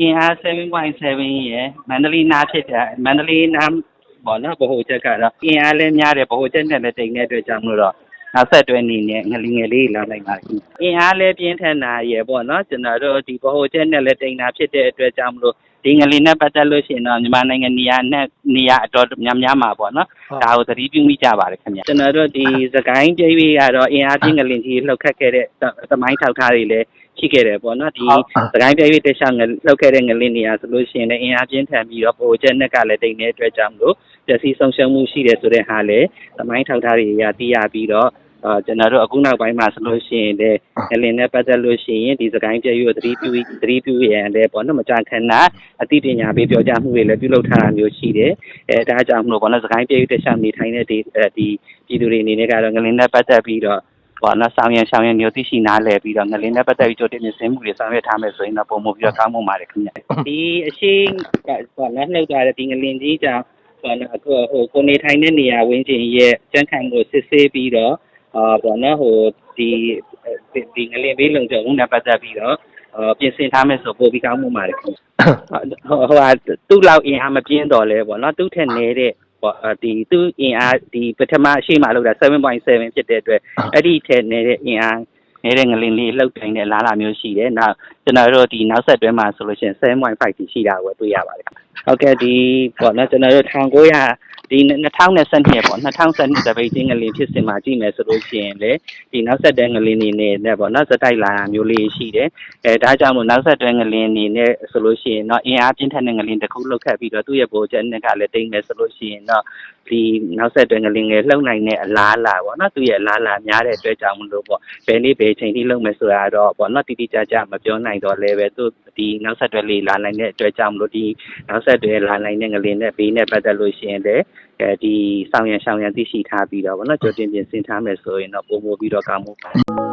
အင်အား7.7ရဲ့မန္တလေးနားဖြစ်တဲ့မန္တလေးနားပေါ့နော်ဗဟိုချက်ကတော့အင်အားလည်းများတယ်ဗဟိုချက်နဲ့လည်းတိမ်တဲ့အတွက်ကြောင့်မလို့တော့နောက်ဆက်တွဲအနေနဲ့ငလီငယ်လေးလာလိုက်ပါခင်ဗျအင်အားလည်းပြင်းထန်တာရယ်ပေါ့နော်ကျွန်တော်တို့ဒီဗဟိုချက်နဲ့လည်းတိမ်တာဖြစ်တဲ့အတွက်ကြောင့်မလို့ဒီငလီနဲ့ပတ်သက်လို့ရှိရင်တော့မြန်မာနိုင်ငံနေရာနဲ့နေရာအတော်များများမှာပေါ့နော်ဒါကိုသတိပြုမိကြပါတယ်ခင်ဗျကျွန်တော်တို့ဒီသကိုင်းပြေးပြီးကတော့အင်အားပြင်းငလင်ကြီးလှုပ်ခတ်ခဲ့တဲ့သမိုင်းထောက်ထားတွေလည်း ရှိခဲ့တယ်ပေါ့နော်ဒီဟုတ်သကိုင်းပြေးပြီးတခြားငလှုပ်ခဲ့တဲ့ငလင်နေရာဆိုလို့ရှိရင်လည်းအင်အားပြင်းထန်ပြီးတော့ပိုချက်နဲ့ကလည်းတိမ်တဲ့အတွက်ကြောင့်မလို့ပျက်စီးဆုံးရှုံးမှုရှိတယ်ဆိုတဲ့ဟာလည်းသမိုင်းထောက်ထားတွေအရသိရပြီးတော့အာကျွန်တော်တို့အခုနောက်ပိုင်းမှာဆိုလို့ရှိရင်လည်းငလင်နဲ့ပတ်သက်လို့ရှိရင်ဒီသကိုင်းပြေးပြီးသတိပြုသတိပြုရန်လည်းပေါ့နော်မကြာခဏအသိပညာပေးပြောကြားမှုတွေလည်းပြုလုပ်ထားတာမျိုးရှိတယ်အဲဒါကြောင့်မလို့ဘောနော်စကိုင်းပြေးတက်ချနေထိုင်တဲ့ဒီအဲဒီပြည်သူတွေအနေနဲ့ကတော့ငလင်းနဲ့ပတ်သက်ပြီးတော့ ဘောနော်ဆောင်ရန်ဆောင်ရန်မျိုးသိရှိနားလည်ပြီးတော့ငလင်းနဲ့ပတ်သက်ပြီးကြိုတင်မြင်စင်မှုတွေဆောင်ရွက်ထားမယ်ဆိုရင်တော့ပုံမှုပြီးတော့ကောင်းမှုပါတယ်ခင်ဗျဒီအရှိဘောနော်နှုတ်ထားတဲ့ဒီငလင်းကြီးကြောင့်ဘောနော်အခုဟိုကိုနေထိုင်တဲ့နေရာဝင်းကျင်ရဲ့ကျန်းခံကိုစစ်ဆေးပြီးတော့အာဘောနော်ဟိုဒီဒီငလင်းဘေးလုံခြုံမှုနဲ့ပတ်သက်ပြီးတော့အာပြင်ဆင်ထားမယ်ဆိုပို့ပြီးကောင်းမှုပါတယ်ခင်ဗျဟိုဟိုဟာသူ့လောက်အင်အားမပြင်းတော့လဲပေါ့နော်သူ့ထက်နေတဲ့ ပေါ့အာဒီသူ့အင်အားဒီပထမအရှိမှလောက်တာ7.7ဖြစ်တဲ့အတွက်အဲ့ဒီထက်နေတဲ့အင်အားနေတဲ့ငလင်လေးလှုပ်တိုင်းတဲ့လားလာမျိုးရှိတယ်နောက်ကျွန်တော်တို့ဒီနောက်ဆက်တွဲမှာဆိုလို့ရှိရင်7.5တိရှိတာကိုတွေ့ရပါတယ်ဟုတ်ကဲ့ဒီပေါ့နော်ကျွန်တော်တို့1900 ဒီ2012ပေါ့2012တပိတ်ချင်းငလင်ဖြစ်စင်မှာကြည့်မယ်ဆိုလို့ရှိရင်လေဒီနောက်ဆက်တွဲငလင်နေနဲ့ပေါ့နော်စတိုက်လာတာမျိုးလေးရှိတယ်အဲဒါကြောင့်မို့နောက်ဆက်တွဲငလင်းအနေနဲ့ဆိုလို့ရှိရင်တော့အင်အားပြင်းထန်တဲ့ငလင်းတစ်ခုလောက်ခတ်ပြီးတော့သူ့ရဲ့ဗိုလ်ချက်နဲ့ကလည်းတိမ့်မယ်ဆိုလို့ရှိရင်တော့ဒီနောက်ဆက်တွဲငလင်းငယ်လှုပ်နိုင်တဲ့အလားအလာပေါ့နော်သူ့ရဲ့အလားအလာများတဲ့အတွက်ကြောင့်မလို့ပေါ့ဘယ်နေ့ဘယ်ချိန်ထိလှုပ်မယ်ဆိုတာတော့ပေါ့နော်တိတိကျကျမပြောနိုင်တော့လည်းပဲသူဒီနောက်ဆက်တွဲလေးလာနိုင်တဲ့အတွက်ကြောင့်မလို့ဒီနောက်ဆက်တွဲလာနိုင်တဲ့ငလင်းနဲ့ဘေးနဲ့ပတ်သက်လို့ရှိရင်လည်းအဲဒီဆောင်ရန်ဆောင်ရန်သိရှိထားပြီးတော့ပေါ့နော်ကြိုတင်ပြင်ဆင်ထားမယ်ဆိုရင်တော့ပုံပို့ပြီးတော့ကောင်းမှုပါ